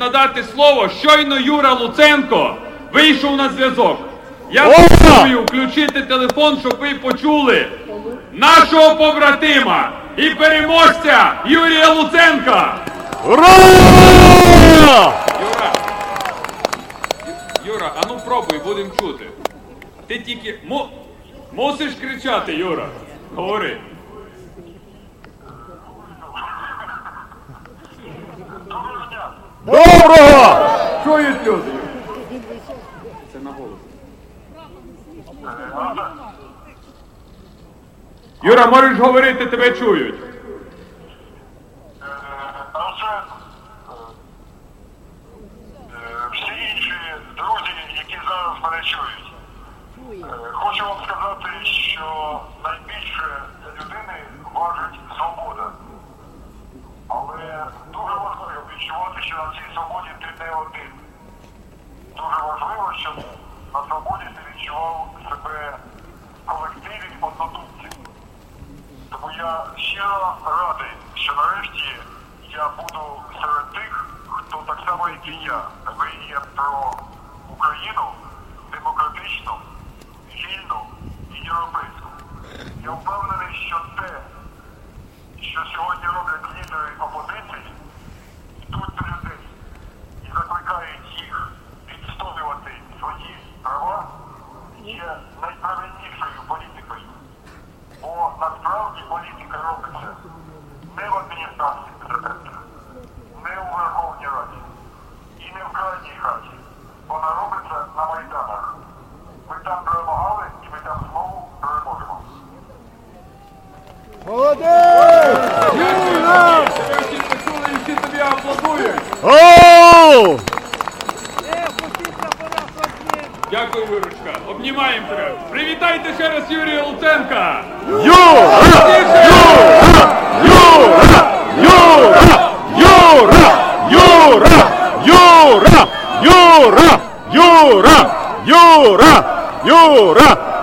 надати слово. Щойно Юра Луценко вийшов на зв'язок. Я пропоную включити телефон, щоб ви почули нашого побратима і переможця Юрія Луценка. Ура! Юра, Юра, а ну пробуй, будемо чути. Ти тільки му... мусиш кричати, Юра. Говори. Доброго! Чують люди. Це на голос. Юра, можеш говорити, тебе чують. А е, всі інші друзі, які зараз мене чують. Е, Хочу вам сказати, що найбільше на цій свободі ти не один. Дуже важливо, щоб на свободі ти відчував себе колективі однодумців. Тому я щиро радий, що нарешті я буду серед тих, хто так само, як і я, мріє про Україну демократичну, вільну і європейську. Я впевнений, що те, що сьогодні роблять лідери опозиції, найправильнішою політикою. Бо насправді політика робиться не в адміністрації президента, не у Верховній Раді і не в крайній хаті. Вона робиться на майданах. Ми там перемагали і ми там знову переможемо. Юра! Тебе всі почули і всі тобі аплодують. Дякую, виручка. Обнімаємо тебе. Привітайте ще раз Юрія Луценка. Юра! Юра! Юра! Юра! Юра! Юра! Юра! Юра! Юра! Юра! Юра!